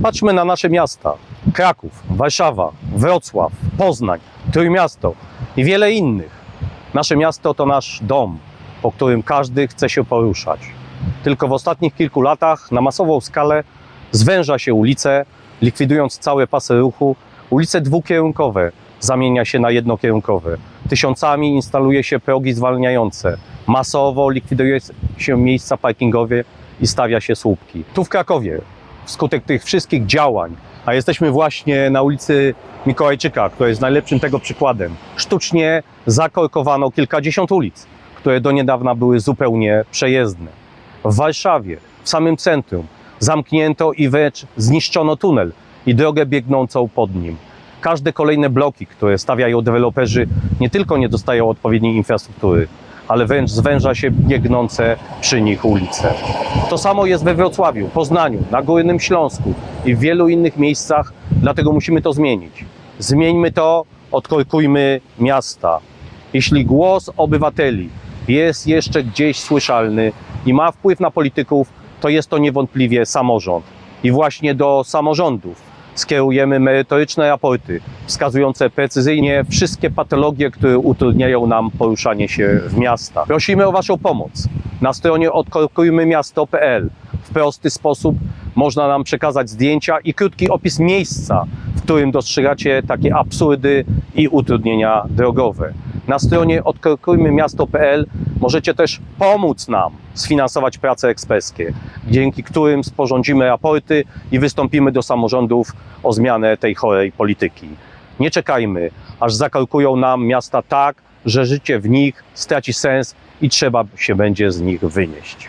Popatrzmy na nasze miasta. Kraków, Warszawa, Wrocław, Poznań, Trójmiasto i wiele innych. Nasze miasto to nasz dom, po którym każdy chce się poruszać. Tylko w ostatnich kilku latach na masową skalę zwęża się ulice, likwidując całe pasy ruchu. Ulice dwukierunkowe zamienia się na jednokierunkowe. Tysiącami instaluje się progi zwalniające. Masowo likwiduje się miejsca parkingowe i stawia się słupki. Tu w Krakowie, wskutek tych wszystkich działań, a jesteśmy właśnie na ulicy Mikołajczyka, która jest najlepszym tego przykładem, sztucznie zakorkowano kilkadziesiąt ulic, które do niedawna były zupełnie przejezdne. W Warszawie, w samym centrum, zamknięto i wręcz zniszczono tunel i drogę biegnącą pod nim. Każde kolejne bloki, które stawiają deweloperzy, nie tylko nie dostają odpowiedniej infrastruktury, ale wręcz zwęża się biegnące przy nich ulice. To samo jest we Wrocławiu, Poznaniu, na Górnym Śląsku i w wielu innych miejscach, dlatego musimy to zmienić. Zmieńmy to, odkorkujmy miasta. Jeśli głos obywateli jest jeszcze gdzieś słyszalny i ma wpływ na polityków, to jest to niewątpliwie samorząd. I właśnie do samorządów skierujemy merytoryczne raporty wskazujące precyzyjnie wszystkie patologie, które utrudniają nam poruszanie się w miastach. Prosimy o Waszą pomoc. Na stronie odkorkujmymiasto.pl w prosty sposób można nam przekazać zdjęcia i krótki opis miejsca, w którym dostrzegacie takie absurdy i utrudnienia drogowe. Na stronie odkorkujmymiasto.pl możecie też pomóc nam sfinansować prace eksperskie, dzięki którym sporządzimy raporty i wystąpimy do samorządów o zmianę tej chorej polityki. Nie czekajmy, aż zakalkują nam miasta tak, że życie w nich straci sens i trzeba się będzie z nich wynieść.